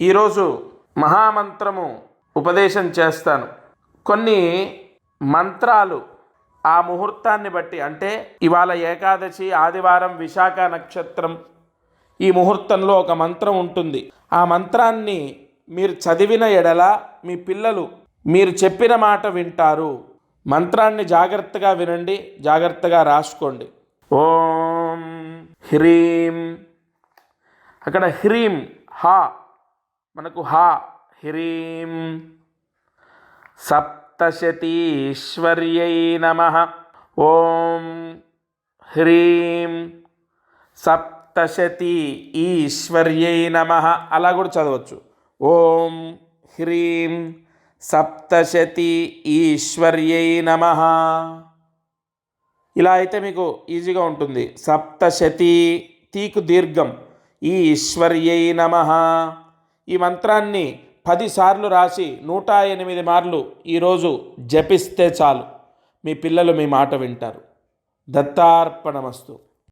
ఈరోజు మహామంత్రము ఉపదేశం చేస్తాను. కొన్ని మంత్రాలు ఆ ముహూర్తాన్ని బట్టి అంటే ఇవాళ ఏకాదశి ఆదివారం విశాఖ నక్షత్రం ఈ ముహూర్తంలో ఒక మంత్రం ఉంటుంది. ఆ మంత్రాన్ని మీరు చదివిన ఎడల మీ పిల్లలు మీరు చెప్పిన మాట వింటారు. మంత్రాన్ని జాగ్రత్తగా వినండి జాగ్రత్తగా రాసుకోండి. ఓం హ్రీం. అక్కడ హ్రీం హా మనకు హా హ్రీం. సప్తశతీశ్వర్యై నమ. ఓం హ్రీం. సప్తశతి ఈశ్వర్యై నమ. అలా కూడా చదవచ్చు. ఓం హ్రీం. సప్తశతి ఈశ్వర్యై నమ. ఇలా అయితే మీకు ఈజీగా ఉంటుంది. సప్తశతి తీకు దీర్ఘం. ఈశ్వర్యై నమ. ఈ మంత్రాన్ని పదిసార్లు రాసి నూట ఎనిమిది మార్లు ఈరోజు జపిస్తే చాలు. మీ పిల్లలు మీ మాట వింటారు. దత్తార్పణమస్తు.